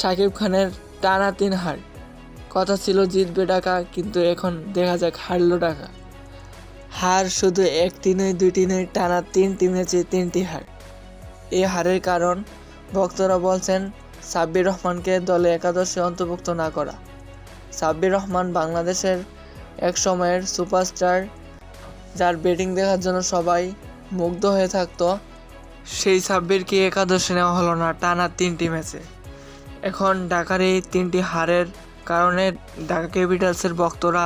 সাকিব খানের টানা তিন হার। কথা ছিল জিতবে টাকা, কিন্তু এখন দেখা যাক হারলো টাকা। হার শুধু একটি নয় দুইটি নয় টানা তিনটি ম্যাচে তিনটি হার। এই হারের কারণ ভক্তরা বলছেন, সাব্বির রহমানকে দলে একাদশে অন্তর্ভুক্ত না করা। সাব্বির রহমান বাংলাদেশের এক সময়ের সুপারস্টার, যার ব্যাটিং দেখার জন্য সবাই মুগ্ধ হয়ে থাকতো, সেই সাব্বিরকে একাদশে নেওয়া হলো না, টানা তিনটি ম্যাচে। এখন ঢাকার এই তিনটি হারের কারণে ঢাকা ক্যাপিটালসের ভক্তরা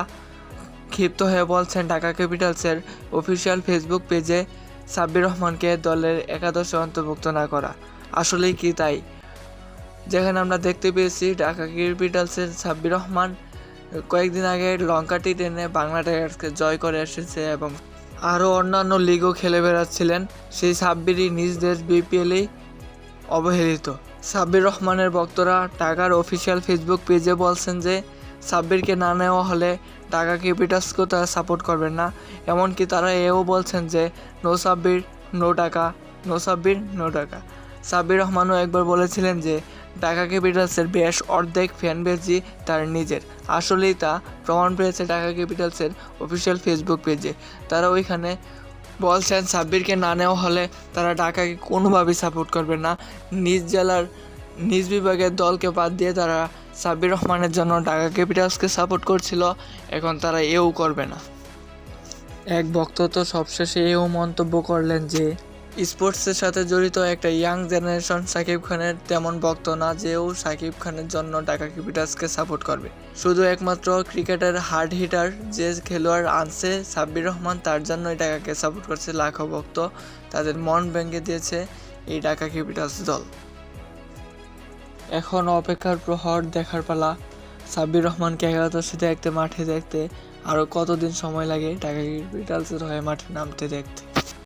ক্ষিপ্ত হয়ে বলছেন, ঢাকা ক্যাপিটালসের অফিসিয়াল ফেসবুক পেজে সাব্বির রহমানকে দলের একাদশে অন্তর্ভুক্ত না করা। আসলেই কি তাই? যেখানে আমরা দেখতে পেয়েছি, ঢাকা ক্যাপিটালসের সাব্বির রহমান কয়েকদিন আগে লঙ্কা টি টেনে বাংলা টাইগার্সকে জয় করে এসেছে এবং আরও অন্যান্য লিগও খেলে বেড়াচ্ছিলেন। সেই সাব্বিরই নিজ দেশ বিপিএলেই অবহেলিত। সাব্বির রহমানের ভক্তরা টাকার অফিসিয়াল ফেসবুক পেজে বলছেন যে, সাব্বিরকে না নেওয়া হলে টাকা ক্যাপিটালসকেও তারা সাপোর্ট করবেন না। এমনকি তারা এও বলছেন যে নো সাব্বির নো টাকা নো সাব্বির নো টাকা সাব্বির রহমানও একবার বলেছিলেন যে টাকা ক্যাপিটালসের বেশ অর্ধেক ফ্যান বেজই তার নিজের। আসলেই তা প্রমাণ পেয়েছে টাকা ক্যাপিটালসের অফিসিয়াল ফেসবুক পেজে তারা ওইখানে বলছেন সাব্বিরকে না নেওয়া হলে তারা ঢাকাকে কোনোভাবেই সাপোর্ট করবে না। নিজ জেলার, নিজ বিভাগের দলকে বাদ দিয়ে তারা সাব্বির রহমানের জন্য ঢাকা ক্যাপিটালসকে সাপোর্ট করছিল, এখন তারা এও করবে না। এক ভক্ত তো সবশেষে এও মন্তব্য করলেন যে স্পোর্টসের সাথে জড়িত একটা ইয়াং জেনারেশন সাকিব খানের তেমন ভক্ত না যেও সাকিব খানের জন্য ঢাকা ক্যাপিটালসকে সাপোর্ট করবে। শুধু একমাত্র ক্রিকেটের হার্ড হিটার যে খেলোয়াড় আনছে সাব্বির রহমান, তার জন্যই ঢাকাকে সাপোর্ট করছে লাখো ভক্ত। তাদের মন ভেঙে দিয়েছে এই ঢাকা ক্যাপিটালস দল। এখন অপেক্ষার প্রহর দেখার পালা। সাব্বির রহমানকে এগারোদশে দেখতে, মাঠে দেখতে আরও কতদিন সময় লাগে ঢাকা ক্যাপিটালসের হয়ে মাঠে নামতে দেখতে?